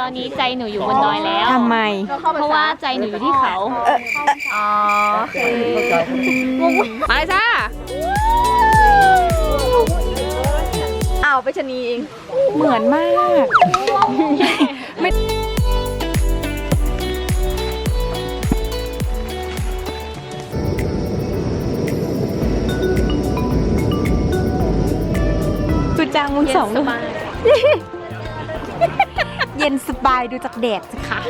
ตอนนี้ใจหนูอยู่บนดอยแล้ว ทำไม เพราะว่าใจหนูอยู่ที่เขา อ๋อโอเคมาเลยจ้าอ้าวไปชะนีเอง เหมือนมาก ไม่สุดจังมุงสองด้วยเย็นสบายดูจากแดดสิคะ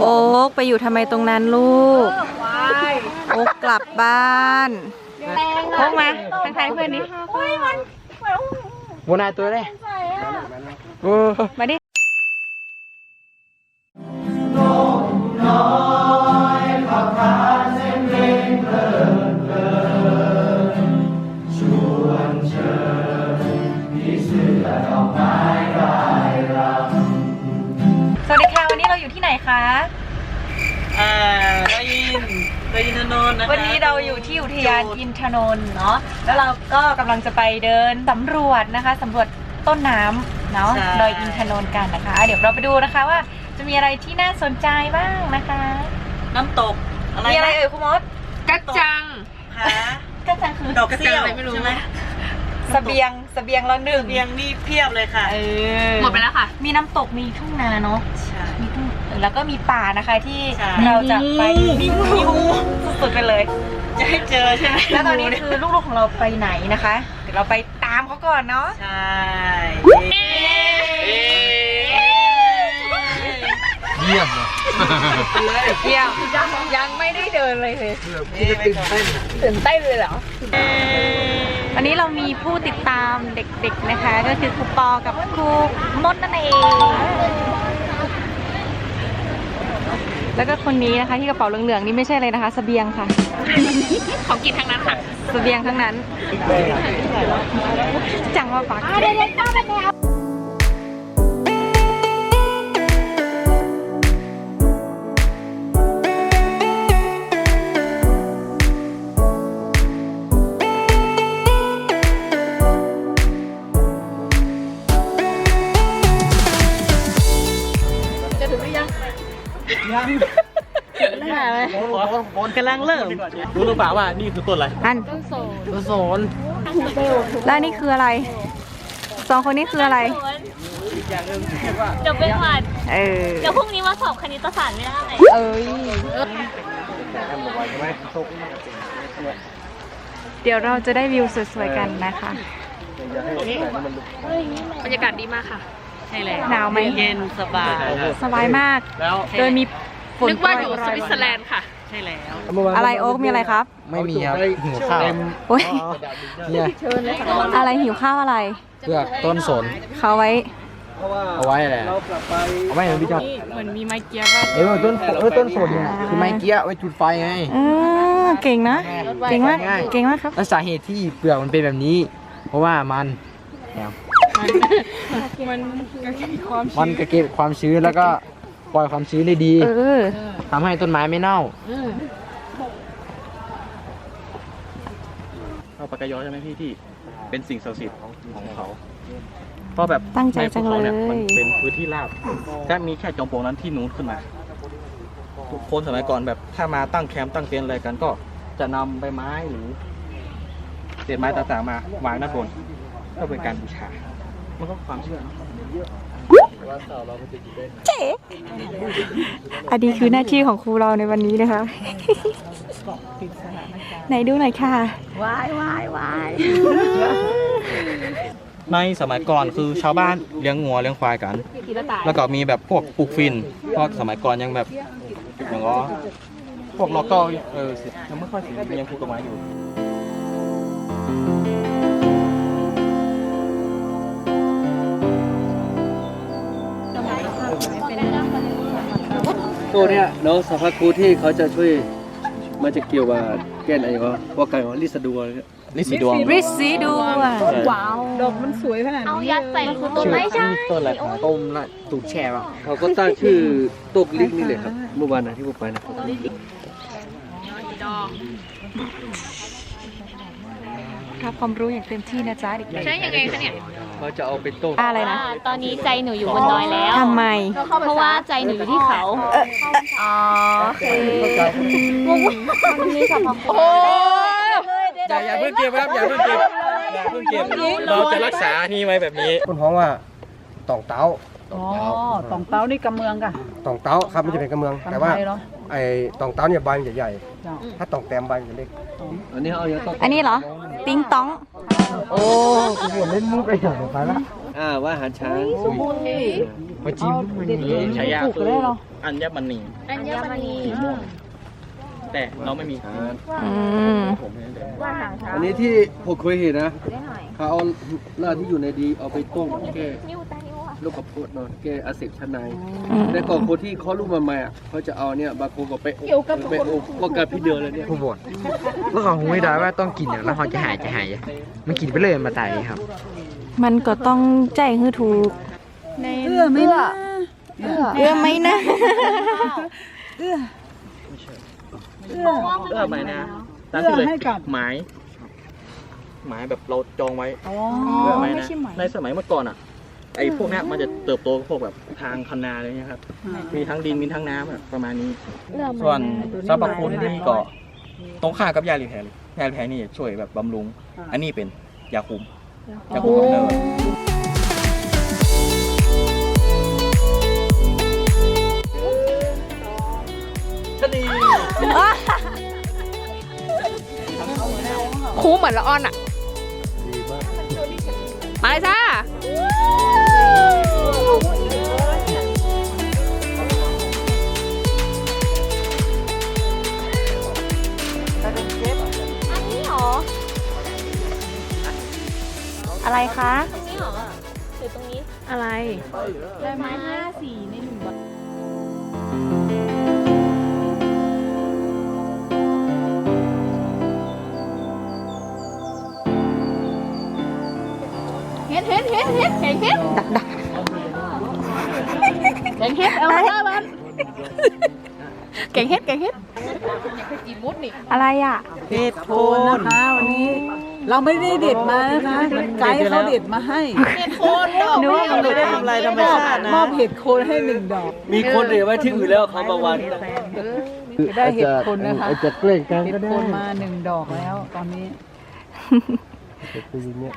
โอ๊กไปอยู่ทำไมตรงนั้นลูก โอ๊กกลับบ้านโอ๊กมาทักทายเพื่อนดิบนายตัวเลยโอ้มาดิส คะอ่าได้ยินได้ยินนนท์นะคะวันนี้เราอยู่ที่อุทยานอินทนนท์เนาะแล้วเราก็กำลังจะไปเดินสำรวจนะคะสำรวจต้นน้ำเนาะดอยอินทนนท์กันนะคะ เดี๋ยวเราไปดูนะคะว่าจะมีอะไรที่น่าสนใจบ้างนะคะ น้ำตกอะไรมีอะไรนะเอ่ยคุณมดกัจจังหาก็จะคือดอกเซี่ยวอะไรไม่รู้ใช่ไหมเสบียงเสบียงละหนึ่งเบียงนี่เพียบเลยค่ะเออหมดไปแล้วค่ะ มีน้ำตกมีทุ่งนาเนาะใช่มีทุ่ง แล้วก็มีป่านะคะที่ใช่ เราจะไปมีงูมีงูสุดๆไปเลย จะให้เจอใช่ไหมแล้วตอนนี้คือลูกๆของเราไปไหนนะคะ เดี๋ยวเราไปตามเขาก่อนเนาะใช่เยี่ยมเลยเยี่ยมยังไม่ได้เดินเลยเลยที่จะตื่นเต้นตื่นเต้นเลยเหรอวันนี้เรามีผู้ติดตามเด็กๆนะคะ ก็คือครูปอกับครูมดนั่นเอง แล้วก็คนนี้นะคะที่กระเป๋าเหลืองๆนี่ไม่ใช่อะไรนะคะเสบียงค่ะ ของกินทั้งนั้นค่ะเสบียงทั้งนั้น จังว่าปัก น่าเลยกำลังเริ่ม รู้หรือเปล่าว่านี่คือต้นอะไรอันต้นโสนแล้วนี่คืออะไร สองคนนี้คืออะไร เดี๋ยวเป็นหวัดเออ เดี๋ยวพรุ่งนี้มาสอบคณิตศาสตร์ไม่ได้เอ้ย เดี๋ยวเราจะได้วิวสวยๆกันนะคะ บรรยากาศดีมากค่ะ ใช่แล้วหนาวไหมเย็นสบาย สบายมาก แล้ว โดยมี ฝนนึกว่าอยู่โปสรวิตเซอร์แลนด์ค่ะ ใช่แล้ว อะไรโอ๊กมีอะไรครับ ไม่มีครับหิวข้าวโอ๊ยเนี่ยอะไรหิวข้าวอะไรเพื่อต้นสนเขาไว้เอาไว้แหละเอาไว้เหมือนพี่จอดเหมือนมีไม้เกียร์ว่าเออต้นเออต้นสนเนี่ยคือไม้เกี้ยไว้จุดไฟไงเออเก่งนะ เก่งมากเก่งมากครับแล้วสาเหตุที่เปลือกมันเป็นแบบนี้ เพราะว่ามันมันกระเก็บความชื้นแล้วก็ ปล่อยความชื้นได้ดีเออทำให้ต้นไม้ไม่เน่าเอาปากกายอใช่ไหมพี่ที่เป็นสิ่งศักดิ์สิทธิ์ของของเขาเพราะแบบตั้งใจจังเลยในภูขานี่มันเป็นพื้นที่ราบถ้ามีแค่จอมปลวกนั้นที่นู้นขึ้นมาทุกคนสมัยก่อนแบบถ้ามาตั้งแคมป์ตั้งเต็นท์อะไรกันก็จะนำใบไม้หรือเศษไม้ต่างๆมาวางด้านบนเพื่อเป็นการบูชา มันก็ความเชื่อเนอะ เจ๊อันนี้คือหน้าที่ของครูเราในวันนี้นะคะ ไหนดูหน่อยค่ะในสมัยก่อนคือชาวบ้านเลี้ยงงัวเลี้ยงควายกัน แล้วก็มีแบบพวกปลูกฟินเพราะสมัยก่อนยังแบบอย่างก็พวกล็อกก็เออสิยังไม่ค่อยสิยังปลูกต้นไม้อยู่ พวกเนี้ยน้องสภาครูที่เขาจะช่วยมันจะเกี่ยวกับแก้อะไรก็ว่าไก่ว่าลิสะดวเนี่ย ลิสีดวงริสซีดูอะ ว้าวเอายัดใส่คือต้นไม้ใช่ต้นอะไรของต้มละตูดแช่ป่ะเขาก็ตั้งชื่อตกลิกนี่เลยครับ เมื่อวานนะที่ผมไปนะรับความรู้อย่างเต็มที่นะจ๊ะเด็กใช้ยังไงคะเนี่ยๆ เขาจะเอาไปต้มอะไรนะ ตอนนี้ใจหนูอยู่บนดอยแล้ว ทำไม เพราะว่าใจหนูอยู่ที่เขาอ๋อโอเคโอ้อย่าอย่าเพิ่งเก็บครับอย่าเพิ่งเก็บอย่าเพิ่งเก็บเราจะรักษานี่ไว้แบบนี้ คุณฮ้องว่าตองเต้าอ๋อตองเต้านี่กำเมืองกะตองเต้าครับมันจะเป็นกระเมือง แต่ว่าทำไทยเนาะไอ้ตองเต้าเนี่ยใบมันจะใหญ่เจ้าถ้าตองแต้มใบมันจะเล็ก อันนี้เอาอย่างต้องอันนี้เหรอ ติ้งต้อง โอ้กูหัวเล่นมุกไอ้เหี้ยไปละอ่าว่าอาหารช้างมาจิ้มมันมีฉายาปลูกคือได้เหรออัญมณีอัญมณีแต่เราไม่มีอืมอันนี้ที่ผมเคยเห็นนะเขาเอาเลือดที่อยู่ในดีเอาไปต้มแก้ ลูกกระพุ้เนาะแก้อาเสบชั้นในอืมแต่ก่อนคนที่เขาลูกมาใหม่อะเขาจะเอาเนี่ยบางคนก็ไปอบไปอบก็การพี่เดือนเลยเนี่ยผู้บดแล้วเขาหูไม่ได้ว่าต้องกินอย่างแล้วเขาจะหายจะหายมันกินไปเลยมาตายครับ มันก็ต้องใจให้ถูกเอื้อไหม่นะเอื้อไหมนะเอื้อเอื้อหมายนะตามที่เลยเอื้อให้กับหมายหมายแบบเราจองไว้อ๋อเพื่อไหมไม่นะใช่ไหมในสมัยเมื่อก่อนอะ ไอ้พวกเนี้ยมันจะเติบโตพวกแบบทางคันนาอะไรเงี้ยครับ มีทั้งดินมีทั้งน้ำอะประมาณนี้ ส่วนสรรพคุณนี่ก็ตรงข้ามกับยาลีแพรเลยยาลีแพรนี่ช่วยแบบบำรุง อันนี้เป็นยาคุมยาคุมกำเนิดชะนีคูเหมือนละอ่อนอะ มาเลยจ้า อะไรคะ ตรงนี้หรอหรือตรงนี้ อะไรได้ไม้ห้าสีในหนึ่งใบเห็ดเห็ดเห็ดเห็ดเห็ดเห็ดดักดักแกงเห็ดเอาหน้ามันแกงเห็ดแกงเห็ดอะไรอะเห็ดโคนนะคะวันนี้ เราไม่ได้เด็ดมานะคะไกด์เขาเด็ดมาให้นึกว่ามันไม่ได้ทำลายธรรมชาตินะมอบเห็ดโคนให้หนึ่งดอก มีคนเรียกไว้ที่อื่นแล้วเขามาวันจะได้เห็ดโคนนะคะไอ้จะเกล้งกันเห็ก็ดได้โคนมาหนึ่งดอกแล้วตอนนี้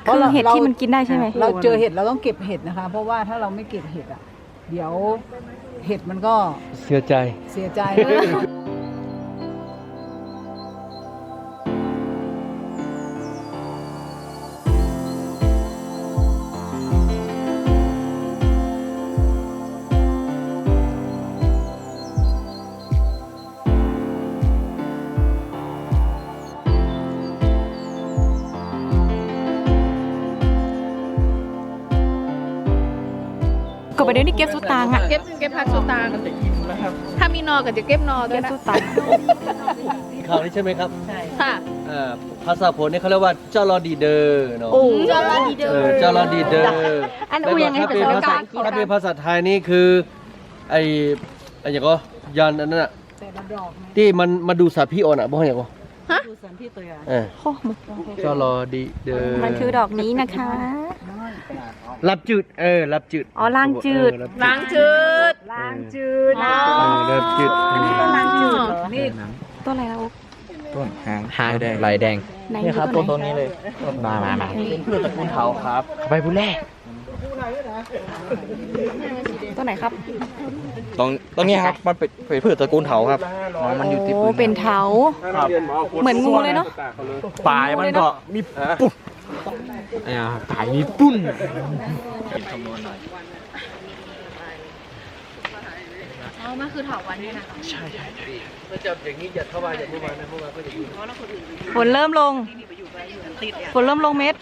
คือเห็ดที่มันกินได้ใช่ไหมเราเจอเห็ดเราต้องเก็บเห็ดนะคะ เพราะว่าถ้าเราไม่เก็บเห็ดอะ เดี๋ยวเห็ดมันก็เสียใจเสียใจ ตังค์อะเก็บเก็บผักสุตางถ้ามีนอก็จะเก็บนอด้วเก็ยบนะสุดตังค์ข่าวนี้ใช่ไหมครับค่ะ อ่าภาษาโพนี่เขาเรียกว่าเจ้าลอดีเดอร์เนาะโอ้จอร์ดีเดอเอร์อเจ้าลอดีเดอร์อันอู้ยังไงถ้าเป็นเป็นภาษาภาษาอังกฤษ ถ้าเป็นภาษาไทยนี่คือไอไออย่างก็ยันอันนั้นอะแต่ละดอกนะที่มันมาดูสาพี่อ่อนอะบอกอย่างก็ ดูสันที่ตัวอย่างเออโอ้มันเจ้าลอดีเดอร์มันคือดอกนี้นะคะ รับจืดเออรับจืดอ๋อล่างจืด เออรับล้างจืดล้างจืดเออรับจืดก็ล้างจืดเหรอนี่ตัวอะไรแล้วต้นหางหางแดงลายแดง ไหนนี่ครับตัตัววไหนตัวนี้เลย มามามาเป็นพืชตระกูลเถาครับไปผู้แรก ตัวไหนครับตรงตรงนี้ครับมันเป็นเป็นพืชตระกูลเถาครับ อ๋อ มันอยู่ติดโอ้เป็นเถาครับเหมือนงูเลยเนาะ ปลายมันก็มีปุ๊บอ่าตายมีปุ้นอ๋อมันคือเถาวันนี่นะถ้าจับอย่างนี้อย่าเข้ามาอย่าเข้ามานะเข้ามาก็จะยิงฝนเริ่มลง ฝนเริ่มลงเม็ด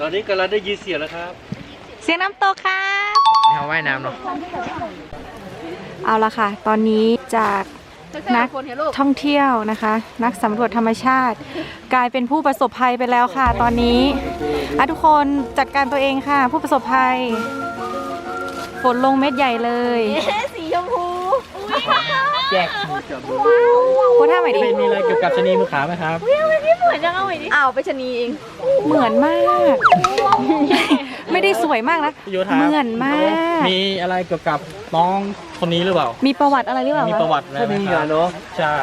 ตอนนี้กำลังได้ยินเสียงแล้วครับเสียงน้ำตกครับเอาว่ายน้ำเนาะเอาละค่ะ ตอนนี้จากนักท่องเที่ยวนะคะ นักสำรวจธรรมชาติ กลายเป็นผู้ประสบภัยไปแล้วค่ะ ตอนนี้อะทุกคนจัดการตัวเองค่ะ ผู้ประสบภัย ฝนลงเม็ดใหญ่เลยสีชมพูแจกโพสท่าใหม่ดิมีอะไรเกี่ยวกับชะนีมือขาไหมครับเหมือนจะเอาไว้ดิอ้าวไปชะนีเอง เหมือนมากแไม่ได้สวยมากนะพี่โยธาเหมือนมาก มีอะไรเกี่ยวกับน้องคนนี้หรือเปล่า มีประวัติอะไรหรือเปล่ามีคะประวัติอะไรถ้าไหมมีครังาบนเนาะใช่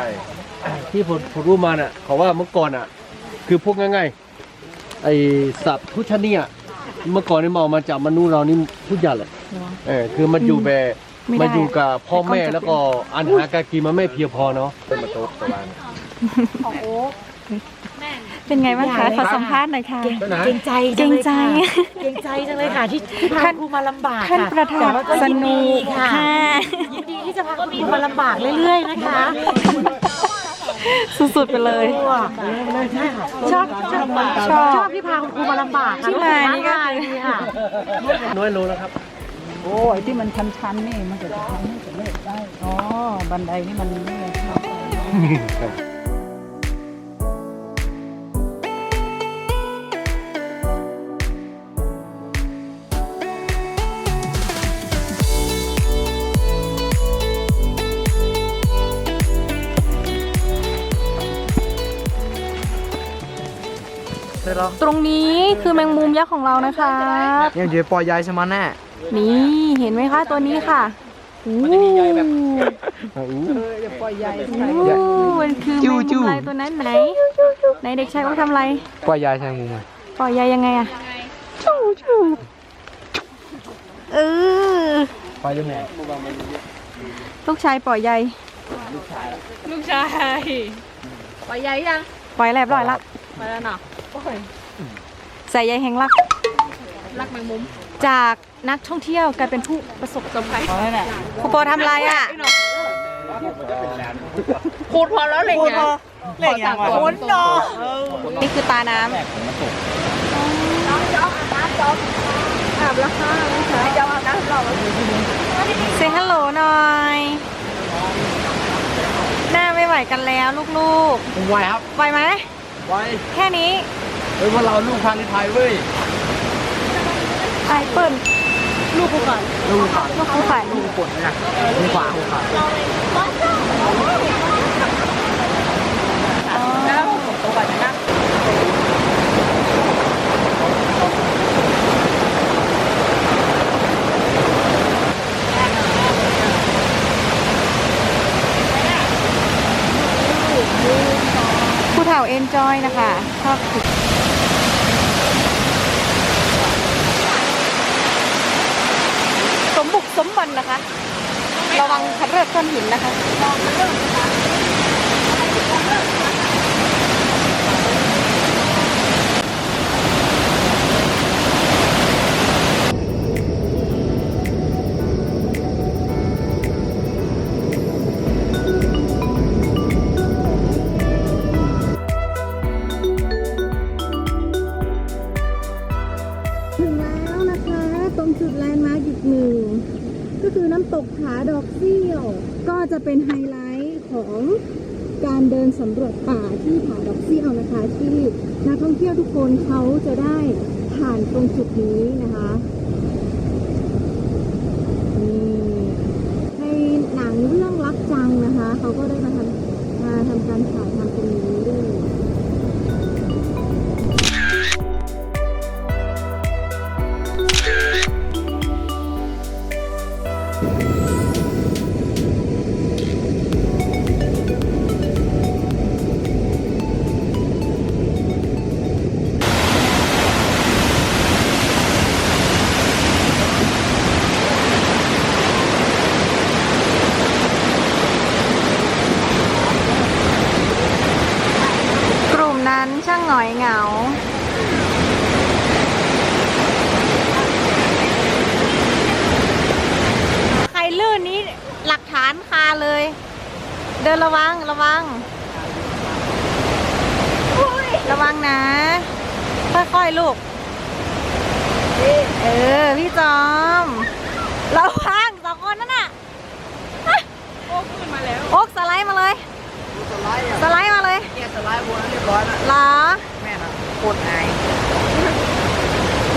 ที่ผมผมรู้มาน่ะเขาว่าเมื่อก่อนอะ คือพวกง่ายๆไอ้สัตว์ทุกชนิดอะเมื่อก่อนนี่มาเอามาจากมนุษย์เรานี่ทุกอย่างเลยเออคือมันอยู่แบบไม่ได้ มาอยู่กับพ่อแม่ไอ้กล้องจะแล้วก็อันหาการกินมันไม่เพียงพอเนาะเป็นมาโต๊ะประมาณ เป็นไงบ้างคะ ขอสัมภาษณ์หน่อยค่ะ เกรงใจเกรงใจ เกรงใจจังเลยค่ะที่ที่พาท่านครูมาลำบากท่านค่ะประธาแต่นว่าก็สยินนุดีกค่ะ ค่ะ ยินดีที่จะพาคุณครูมาลำบากเรื่อยๆนะคะสุดๆไปเลยใช่ค่ะชอบชอบชอบชอบที่พาคุณครูมาลำบากค่ะที่มานี่ก็ รู้สึท้าทายดีค่ะ น้อยรู้แล้วครับ โอ้ยที่มันชันๆนี่มันจะทำให้สำเร็จได้ อ๋อ บันไดนี่มันไม่ได้เข้าไป ตรงนี้คือแมงมุมยักษ์ของเรานะคะยังอยู่ปล่อยยายสมันแน่นี่เห็นไหมคะตัวนี้ค่ะมันจะมีใยแบบอู้มันคือแมงมุมลายตัวนั้นไหนไหนเด็กชายเขาทำอะไรปล่อยยายใช่มุมอะปล่อยใยยังไงอะจูจูเออปล่อยยังไงลูกชายปล่อยใยลูกชายปล่อยใหญ่ยังปล่อยแลบร้อยละไปแล้วเนาะโอ้ ยใส่ใยแห่งรัก รักแมงมุมจากนักท่องเที่ยวกลายเป็นผู้ประสบสมภัยครูปอทำอะไรอะพูดพอแล้วเลยไงเล่นอย่างวะคนนอนี่คือตาน้ำเซฮัลโหลหน่อย หน้าไม่ไหวกันแล้วลูกผมไวครับๆไหวไหมไวแค่นี้ เฮ้ยพวกเราลูกพันธุ์ไทยเว้ยไอเปิ้ลลูกผ่านลูกผู้ฝ่ายลูกปวดนะลูกขวาลูกขวาผู้เฒ่าเอนจอยนะคะชอบ สมบัตินนะคะ ระวังคัดเลือกก้อนหินนะคะ นั้นช่างหงอยเหงา ใครลื่นนี้หลักฐานคาเลย เดินระวังระวัง ระวังนะ ค่อยๆลูก เออ พี่จอม ระวังสองคนนั่นน่ะ โอ้ขึ้นมาแล้ว โอ๊กสไลด์มาเลย สไลด์มา เลยเนี่ยสไลด์บนเรียบร้อยแล้วเหรอแม่นะโคตรอาย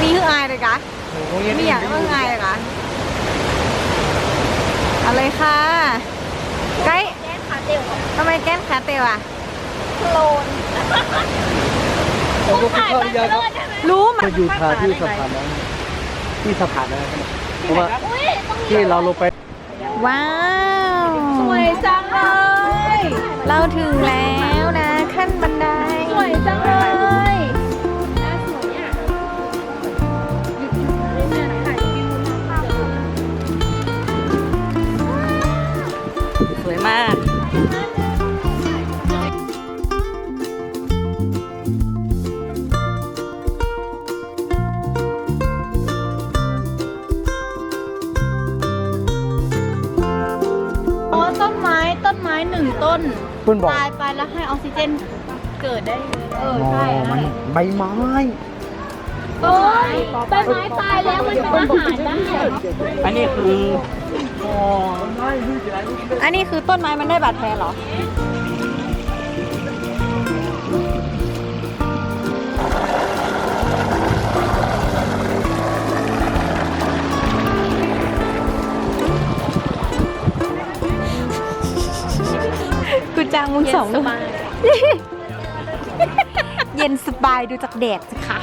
มีคืออายเลยกะโอ้โหยังมีอย่างคืออายเลยกะเอาเลยค่ะไกด์แก้ขาเตียวทำไมแก้นขาเตวอะโคลนผมก็เข้าใจครับรู้ไหมจะอยู่ทางที่สะพานนั้นที่สะพานนะครับเพราะว่าที่เราลงไป ว้าว สวยจังเลย เราถึงแล้ว วยจังเลยน่าสวยอะสวยมากอ๋อต้นไม้ต้นไม้หนึ่งต้นเพื่อนบอก ตายไปแล้วให้ออกซิเจน เกิดได้เอออ๋อใช่มันใบไม้ โอ้ยใบไม้ตายแล้วมันเป็นอาหารได้อันนี้คืออันนี้คือต้นไม้มันได้บาดแผลเหรอ กูจ้างมึงสองด้วยเย็ นสบายดูจากแดดสิคะ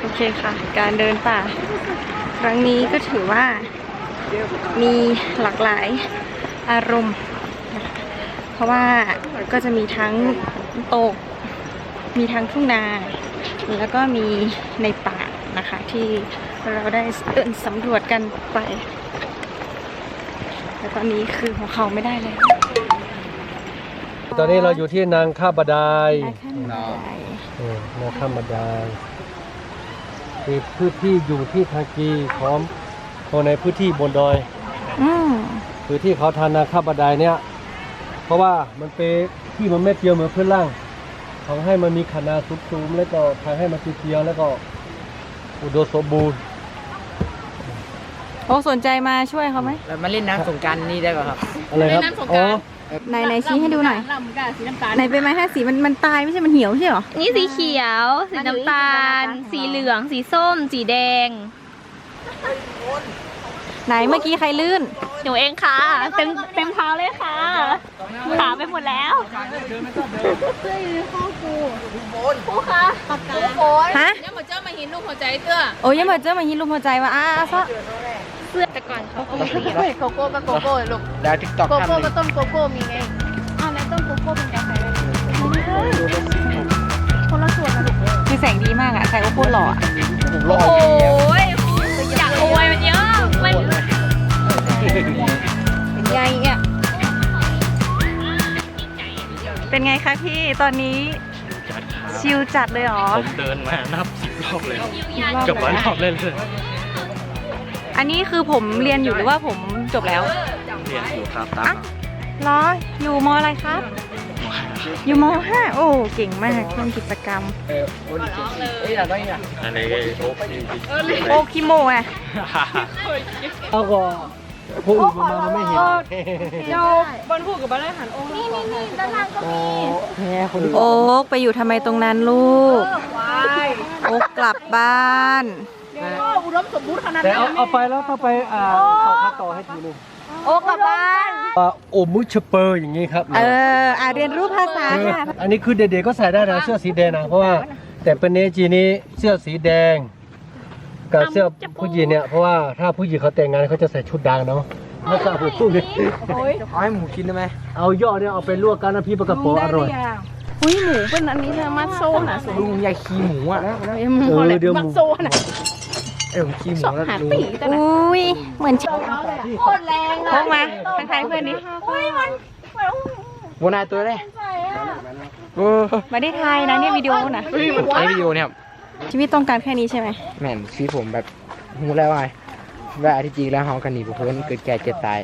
โอเคค่ะ การเดินป่า ครั้งนี้ก็ถือว่ามีหลากหลายอารมณ์ ราะว่าก็จะมีทั้งโตก มีทั้งทุ่งนา แล้วก็มีในป่านะคะที่เราได้เดินสำรวจกันไป แต่ตอนนี้คือหัวเขาไม่ได้แล้วตอนนี้เราอยู่ที่นางข้าบดายได้แค่นี้ได้เออนางข้าบดายคือพื้นที่อยู่ที่ทางกีของคนในพื้นที่บนดอยอืมคือที่เขาทานนาข้าบดายเนี่ย เพราะว่ามันเป็นที่มันไม่เปรียวเหมือนพื้นล่างทำให้มันมีขนาดสูงๆแล้วก็ทำให้มันเปรียวๆแล้วก็อุดมสมบูรณ์โอ้สนใจมาช่วยเขาไหมแล้วมาเล่นน้ำสงกรารนี่ได้ป่ะครับ อะไรครับเล่นน้ำสงกอ๋ราอนต์ไหนไหนชี้ให้ดูหน่อยลำกาสีน้ำตาลไหนเป็นไม้ห้าสีมันมันตายไม่ใช่มันเหี่ยวไม่ใช่เหรอนี่สีเขียว สีน้ำตาล สีเหลือง สีส้ม สีแดง ไหนเมื่อกี้ใครลื่น หนูเองค่ะ เต็มเต็มเท้าเลยค่ะขาไปหมดแล้วเสื้อยืนข้อกูครูคะปากกาโฮะเนี่ยมาเจ้ามาหินลูกหัวใจเตื้อโอ้ยยังเหมือนเจอมาฮินลุมหัวใจว่าอ้าซะเสื้อแต่ก่อนเขาโกโก้กับโกโก้ลูกดาวทิกตอกโกทำโก้หนึ่กับงต้นโกโก้มีไงอ้าวแล้วต้นโกโก้เป็นกาแฟคนละส่วนนะลูกคือแสงดีมากอะใครก็พูดหล่ออะผมรอโอ้ เป็นไงคะพี่ตอนนี้ชิลจัดเลยเหรอผมเดินมานับสิบรอบเลยรอบเกือบร้อยเลยรอบเลยเลยอันนี้คือผมเรียนอยู่หรือว่าผมจบแล้วเรียนอยู่ครับตามอะเหรออยู่มอะไรครับ อยู่มห้าโอ้เก่งมากร่วมกิจกรรมเออโอ้ยเอ้ยอะไรอะอันนี้โอ้ยโอคิโมะ เอาก็ พวกอื่นมามันไม่เห็นเจ้าบอลพูดกับบ้านไรหันโอ้นี่นี่นี่ด้านล่างก็มีแพ้คนอื่นโอ๊กไปอยู่ทำไมตรงนั้นลูกโอ๊กกลับบ้านอุดมสมบูรณ์ขนาดแต่นั้นเอาเอาไปแล้วถ้าไปอ่าต่อขั้นต่อให้ทีนึงโอ๊กกลับบ้าน อ่าโอมุชเปอร์อย่างงี้ครับเอออะเรียนรู้ภาษาเออค่ะ อันนี้คือเด็กๆก็ใส่ได้นะเสื้อสีแดงนะเพราะว่าแต่เป็นเนจีนี้เสื้อสีแดง กับเสื้อผู้หญิงเนี่ยเพราะว่าถ้าผู้หญิงเขาแต่งงานเขาจะใส่ชุดดังเนาะภาษาผมพูดเลยเอาให้หมูกินได้ไหมเอายอดเนี่ยเอาไปลวกกันน้ำพริกปลากระป๋องอร่อยอุ้ยหมูเป็นอันนี้เลยมัดโซ่น่ะลุงอยากขี่หมูอะหมูอะไรเออเดี๋ยวหมูมัดโซ่น่ะเออผมขี่หมูแล้วลุงอุ้ยเหมือนชโคตรแรงพกมาทักทายเพื่อนดิวันนายตัวได้โอ้ไมาได้ทายนะเนี่ยวิดีโอนะไอวิดีโอเนี่ยครับ ชีวิตต้องการแค่นี้ใช่ไหมแม่นชีวิตผมแบบหูแล้วไงว่าที่จริงแล้วเฮากันหนีบุพ้นเกิดแก่เจ็บตาย